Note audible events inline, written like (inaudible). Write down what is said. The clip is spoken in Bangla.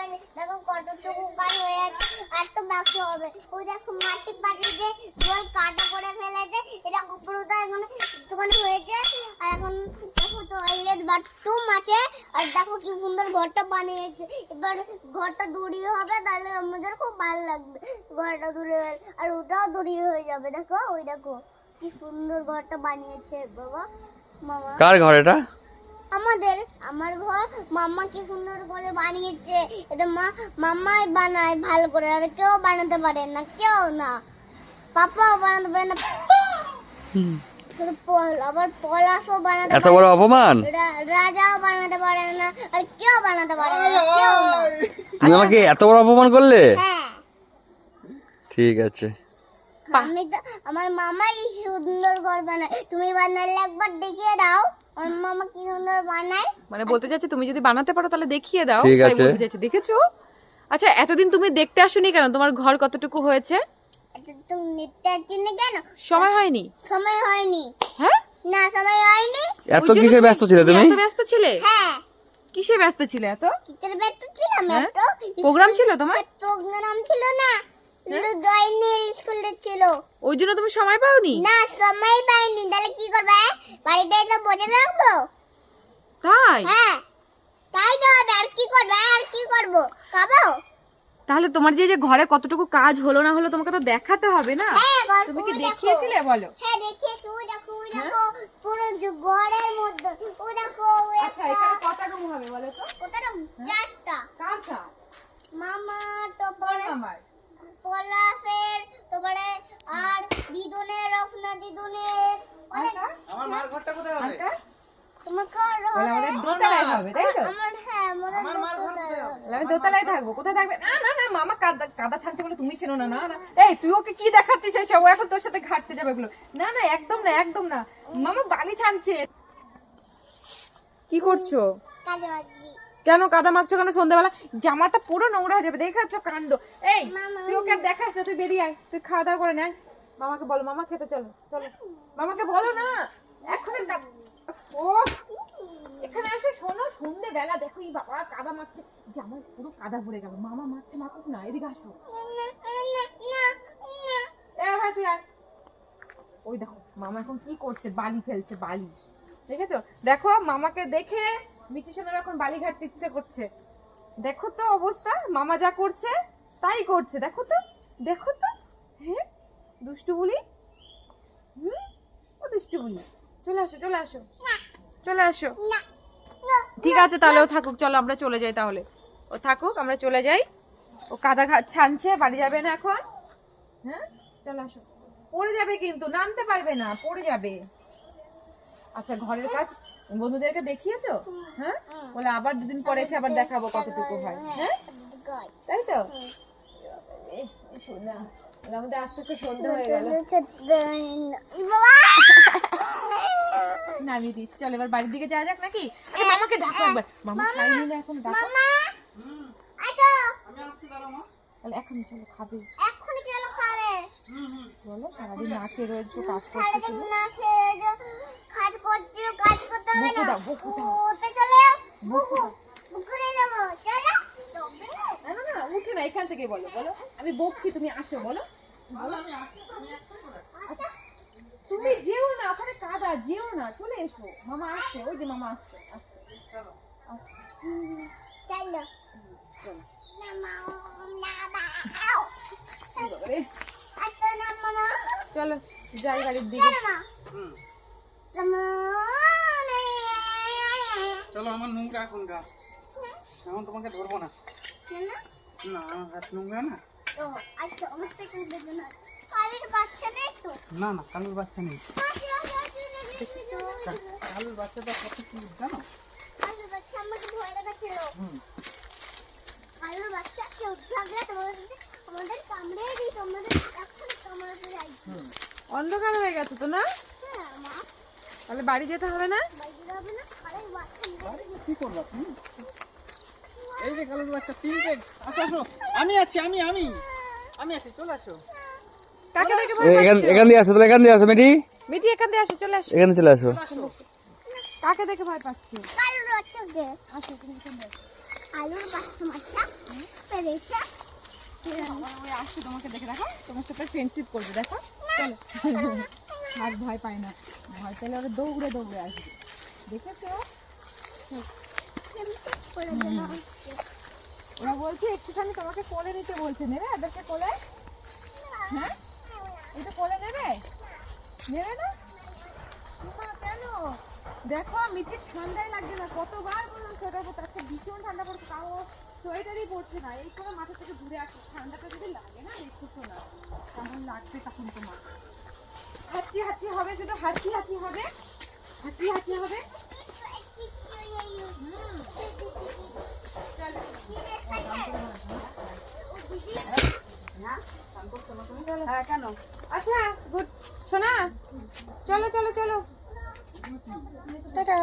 হয়নি দেখো কতটুকু কাজ হয়ে যাচ্ছে আর তো বাকি হবে। ওই দেখো মাটি পাটি যে জল কাটা করে ফেলেছে, এটা পুরোটা এখন একটুখানি হয়েছে, আর এখন দেখো এই বাথরুম আছে, আর দেখো কি সুন্দর ঘরটা বানিয়েছে। এবার ঘরটা দূরে হবে, তাহলে আমাদের খুব ভালো লাগবে ঘরটা দূরে আর ওটাও দূরে হয়ে যাবে, দেখো, ওই দেখো, কি সুন্দর ঘরটা বানিয়েছে, বাবা, মামা। কার ঘর এটা? আমাদের আমার ঘর মাম্মা কি সুন্দর করে বানিয়েছে। এটা মা মাম্মাই বানায় ভালো করে আর কেউ বানাতে পারে না কেউ না। পাপাও বানাতে পারে না। পল আবার পলাশও বানাতে এত বড় অপমান? রাজাও বানাতে পারে না আর কেউ বানাতে পারে না কেউ তুমি আমাকে এত বড় অপমান করলে? হ্যাঁ। ঠিক আছে। আমি তো আমার মামাই সুন্দর ঘর বানায়। তুমি বানালে একবার দেখিয়ে দাও। আমার মামা কি সুন্দর বানায়? মানে বলতে চাচ্ছি তুমি যদি বানাতে পারো তাহলে দেখিয়ে দাও। ঠিক আছে। বলতে চাচ্ছি দেখেছ? আচ্ছা এতদিন তুমি দেখতে আসোনি কেন? তোমার ঘর কতটুকু হয়েছে? তুমি কেন? সময় হয়নি। সময় হয়নি। হ্যাঁ? না সময় হয়নি। এত কিসে ব্যস্ত ছিলে তুমি? এত ব্যস্ত ছিলে? হ্যাঁ। কিসে ব্যস্ত ছিলে এত? কিসের ব্যস্ত ছিলাম হ্যাঁ? একটু প্রোগ্রাম ছিল তোমার? প্রোগ্রাম ছিল না। স্কুলে ছিল। ওই জন্য তুমি সময় পাওনি? না সময় পাইনি। তাহলে কি করবে? বাড়িতে তো বসে রাখব তাই? হ্যাঁ। তাই তো হবে। আর কি করবে? আর কি করব? খাব? তাহলে তোমার যে যে ঘরে কতটুকু কাজ হলো না হলো তোমাকে তো দেখাতে হবে না? হ্যাঁ তুমি কি দেখিয়েছিলে বলো? হ্যাঁ দেখিয়েছি দেখো দেখো। পুরো ঘরের মধ্যে ওই দেখো ওই আচ্ছা একটা এখানে কটা রুম হবে বলো তো ওটা চারটা চারটা মামা তারপরে আমার পলাশের তারপরে আর দিদুনের রফনা দিদুনের আমার মার ঘরটা কোথায় হবে? তোমার কার আমাদের দোতলায় হবে তাই তো? আমার হ্যাঁ আমার মার ঘর কোথায় হবে। হবে? আমি দোতলায় থাকব কোথায় থাকবে? না না না মামা কাদা কাদা ছাড়ছে বলে তুমি ছিল না না না। এই তুই ওকে কি দেখাচ্ছিস এসব? ও এখন তোর সাথে ঘাটতে যাবে এগুলো। না না একদম না একদম না। মামা বালি ছানছে। কি করছ? কেন কাদা মাখছো কেন সন্ধ্যাবেলা? জামাটা পুরো নোংরা হয়ে যাবে দেখাচ্ছ কাণ্ড? এই তুই ওকে আর দেখাস না তুই বেরিয়ে আয়। তুই খাওয়া দাওয়া করে নেয় মামাকে বলো, মামা খেতে চলো চলো। মামাকে বলো না এখন ও, এখানে এসে শোনো সন্ধে বেলা দেখো এই বাবা কাদা মাখছে জামা পুরো কাদা ভরে গেল। মামা মাখছে মাখুক না, এদিকে আসো। ভাই, তুই আয়। ওই দেখো, মামা এখন কি করছে? বালি ফেলছে, বালি। দেখেছ? দেখো, মামাকে দেখে মিটি সোনার এখন বালি ঘাটতে ইচ্ছে করছে। দেখো তো অবস্থা, মামা যা করছে, তাই করছে। দেখো তো দেখো তো। দুষ্টু বলি হুম? ও দুষ্টু বলি চলে আসো চলে আসো। চলে আসো। ঠিক আছে তাহলে ও থাকুক। চলো আমরা চলে যাই তাহলে। ও থাকুক আমরা চলে যাই। ও কাদা ঘাট ছানছে বাড়ি যাবে না এখন। হ্যাঁ? চলে আসো। পড়ে যাবে কিন্তু নামতে পারবে না পড়ে যাবে। আচ্ছা ঘরের কাজ বন্ধুদেরকে দেখিয়েছো? হ্যাঁ? বলে আবার দুদিন পরে এসে আবার দেখাবো কতটুকু হয়। হ্যাঁ? তাই তো? শোনা। আমাদের আস্তে আস্তে সন্ধ্যা হয়ে গেল। (laughs) নামিয়ে দিচ্ছি চল এবার বাড়ির দিকে যাওয়া যাক নাকি? আরে মামাকে ডাকো একবার। মামা খাইনি না এখন ডাকো। তাহলে এখন চলো খাবে। এক্ষুনি চলো খাবে। বলো সারাদিন না খেয়ে রয়েছো কাজ করছ না খেয়ে কাজ করছ কাজ করতে হবে বকু না। দাও, বকু দাও। বুকু বুকু রে যাব চলো তবে না না এখান থেকে বলো বলো। আমি বকছি তুমি আসো বলো। বলো। আচ্ছা, তুমি যেও না ওখানে কাদা যেও না চলে এসো। মামা আসছে ওই যে মামা আসছে আসছে। চলো। চলো। যাই বাড়ির দিকে। চলো আমার নোংরা এখন গা। এখন তোমাকে ধরবো না। না না হাত নোংরা না। ও আচ্ছা দেবো না। কালের বাচ্চা নেই তো? না না কালুর বাচ্চা নেই। কালুর বাচ্চাটা কত কি জানো? কালের বাচ্চা আমাকে ভয় লাগাচ্ছিল হুম। বাচ্চা কেউ থাকলে তোমাদের আমাদের কামড়ে দিই তোমাদের এখন কামড়াতে যাই। অন্ধকার হয়ে গেছে তো না? হ্যাঁ মা। তাহলে বাড়ি যেতে হবে না? বাইরে যাবে না কালের বাচ্চা নেই। কি করবা তুমি? এই যে কালুর বাচ্চা তিনটে আসো আসো। আমি আছি আমি আমি। আমি আছি চলে আসো। কাকে দেখে ভয় এখান এখান দিয়ে আসো তাহলে এখান দিয়ে আসো মেটি মিঠি এখান দিয়ে আসো চলে আসো। এখানে চলে আসো। কাকে দেখে ভয় পাচ্ছি? কালের বাচ্চাকে আসো তুমি এখানে আসো। আলুর বাচ্চা মাছটা পেরেছে। আমার তোমাকে দেখে দেখো। তোমার সাথে ফ্রেন্ডশিপ করবে দেখো। চলো। আর ভয় পায় না। ভয় পেলে ওরা দৌড়ে দৌড়ে আসবে। দেখেছ? ওরা বলছে একটুখানি তোমাকে কোলে নিতে বলছে। নেবে এদেরকে কোলে? হ্যাঁ? এটা কোলে নেবে? নেবে না? কেন? দেখো মিঠির ঠান্ডাই লাগছে না। কতবার বললাম সোয়েটার পরতে আজকে ভীষণ ঠান্ডা পড়ছে তাও সোয়েটারই পড়ছে না। এই করে মাথা থেকে ঘুরে আসছে ঠান্ডাটা যদি লাগে না দেখছ না। কেমন লাগবে তখন তোমার। হাঁচি হাঁচি হবে শুধু হাঁচি হাঁচি হবে। হাঁচি হাঁচি হবে। হ্যাঁ কেন? আচ্ছা গুড। শোনা চলো চলো চলো। টাটা।